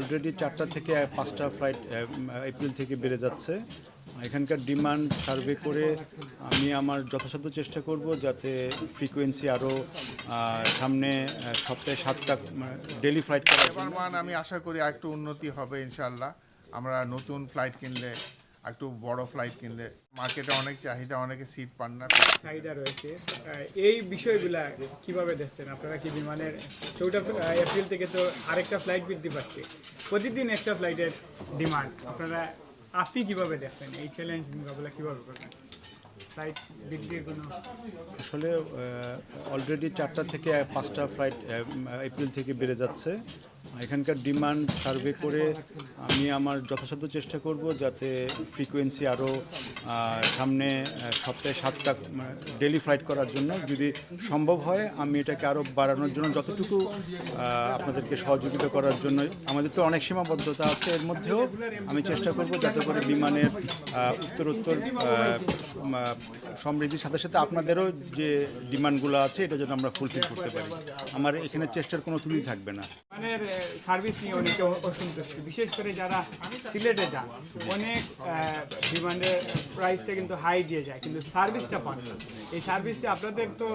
Already চারটা থেকে পাঁচটা ফ্লাইট এপ্রিল থেকে বেড়ে যাচ্ছে। এখানকার ডিমান্ড সার্ভে করে আমি আমার যথাসাধ্য চেষ্টা করব যাতে ফ্রিকোয়েন্সি আরও সামনে সপ্তাহে সাতটা ডেলি ফ্লাইট করার আমি আশা করি একটু উন্নতি হবে ইনশাল্লাহ আমরা নতুন ফ্লাইট কিনলে একটু বড় ফ্লাইট কিনলে। মার্কেটে অনেক চাহিদা অনেকে সিট পান না। চাহিদা রয়েছে। এই বিষয়গুলা কীভাবে দেখছেন? আপনারা কি বিমানের চৌঠা এপ্রিল থেকে তো আরেকটা ফ্লাইট বৃদ্ধি পাচ্ছে। প্রতিদিন একটা ফ্লাইটের ডিমান্ড আপনারা আপনি কীভাবে দেখছেন? এই চ্যালেঞ্জ মোকাবেলা কীভাবে করবেন? আসলে অলরেডি চারটা থেকে পাঁচটা ফ্লাইট এপ্রিল থেকে বেড়ে যাচ্ছে। এখানকার ডিমান্ড সার্ভে করে আমি আমার যথাসাধ্য চেষ্টা করব যাতে ফ্রিকোয়েন্সি আরও সামনে সপ্তাহে সাতটা ডেলি ফ্লাইট করার জন্য। যদি সম্ভব হয়, আমি এটাকে আরও বাড়ানোর জন্য যতটুকু আপনাদেরকে সহযোগিতা করার জন্য, আমাদের তো অনেক সীমাবদ্ধতা আছে, এর মধ্যেও আমি চেষ্টা করব যাতে করে বিমানের উত্তরোত্তর সমৃদ্ধির সাথে সাথে আপনাদেরও যে ডিমান্ডগুলো আছে, এটা যেন আমরা ফুলফিল করতে পারি। আমার এখানে চেষ্টার কোনো ত্রুটি থাকবে না। সার্ভিস নিয়ে অনেকে অসন্তুষ্ট। বিশেষ করে যারা সিলেটে যান, অনেক বিমানের প্রাইসটা কিন্তু হাই দিয়ে যায়, কিন্তু সার্ভিসটা পান না। এই সার্ভিসটা আপনাদের তো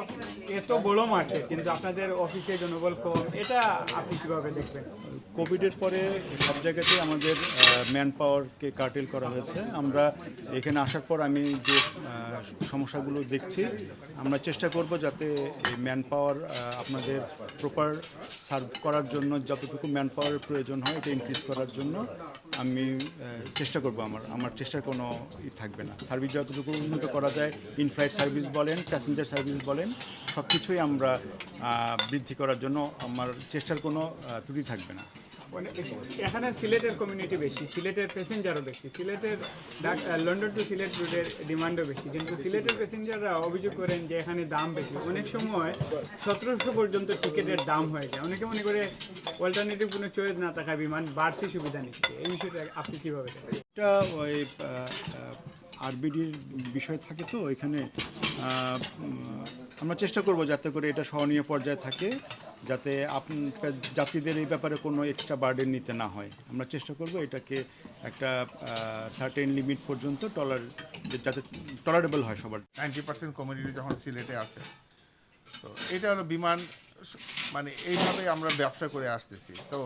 এত বড় মার্কেট কিন্তু আপনাদের অফিসে জনবল কম, এটা আপনি কীভাবে দেখবেন? কোভিডের পরে সব জায়গাতেই আমাদের ম্যান পাওয়ারকে কার্টেল করা হয়েছে। আমরা এখানে আসার পর আমি যে সমস্যাগুলো দেখছি, আমরা চেষ্টা করব যাতে ম্যান পাওয়ার আপনাদের প্রপার সার্ভ করার জন্য যতটুকু ম্যান পাওয়ারের প্রয়োজন হয়, এটা ইনক্রিজ করার জন্য আমি চেষ্টা করব আমার। আমার চেষ্টার কোনো ই থাকবে না। সার্ভিস যতটুকু উন্নত করা যায় ইন ফ্লাইট সার্ভিস বলেন প্যাসেঞ্জার সার্ভিস বলেন সব কিছুই আমরা বৃদ্ধি করার জন্য আমার চেষ্টার কোনো ত্রুটি থাকবে না। এখানে সিলেটের কমিউনিটি বেশি, সিলেটের প্যাসেঞ্জারও বেশি, সিলেটের লন্ডন টু সিলেট রুটের ডিমান্ডও বেশি। কিন্তু সিলেটের প্যাসেঞ্জাররা অভিযোগ করেন যে এখানে দাম বেশি। অনেক সময় সতেরোশো পর্যন্ত টিকিটের দাম হয়ে যায়। অনেকে মনে করে অল্টারনেটিভ কোনো চয়েস না থাকায় বিমান বাড়তি সুবিধা নিচ্ছে। এই বিষয়টা আপনি কীভাবে ওই আরবিডির বিষয় থাকে তো এখানে আমরা চেষ্টা করব যাতে করে এটা সহনীয় পর্যায়ে থাকে, যাতে যাত্রীদের এই ব্যাপারে কোনো এক্সট্রা বার্ডেন নিতে না হয়। আমরা চেষ্টা করব এটাকে একটা সার্টেন লিমিট পর্যন্ত টলার যাতে টলারেবল হয় সবার। নাইনটি পার্সেন্ট কমিউনিটি যখন সিলেটে আছে, তো এটা হলো বিমান মানে এইভাবে আমরা ব্যবসা করে আসতেছি। তো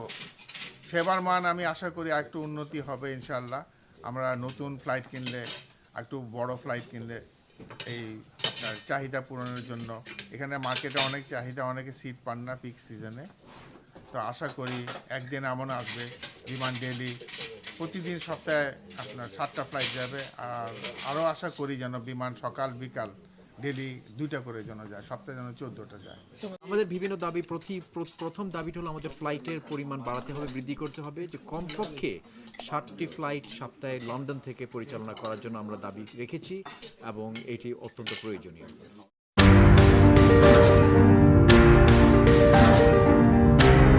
সেবার মান আমি আশা করি একটু উন্নতি হবে ইনশাল্লাহ আমরা নতুন ফ্লাইট কিনলে একটু বড় ফ্লাইট কিনলে এই আপনার চাহিদা পূরণের জন্য। এখানে মার্কেটে অনেক চাহিদা, অনেকে সিট পান না পিক সিজনে তো আশা করি একদিন এমন আসবে বিমান ডেলি প্রতিদিন সপ্তাহে আপনার সাতটা ফ্লাইট যাবে। আর আরও আশা করি যেন বিমান সকাল, বিকাল ডেলি দুইটা করে যেন যায়, সপ্তাহে যেন চোদ্দটা যায়। আমাদের বিভিন্ন দাবি, প্রতি প্র- প্রথম দাবিটা হলো আমাদের ফ্লাইটের পরিমাণ বাড়াতে হবে, বৃদ্ধি করতে হবে। যে কমপক্ষে ষাটটি ফ্লাইট সপ্তাহে লন্ডন থেকে পরিচালনা করার জন্য আমরা দাবি রেখেছি এবং এটি অত্যন্ত প্রয়োজনীয়।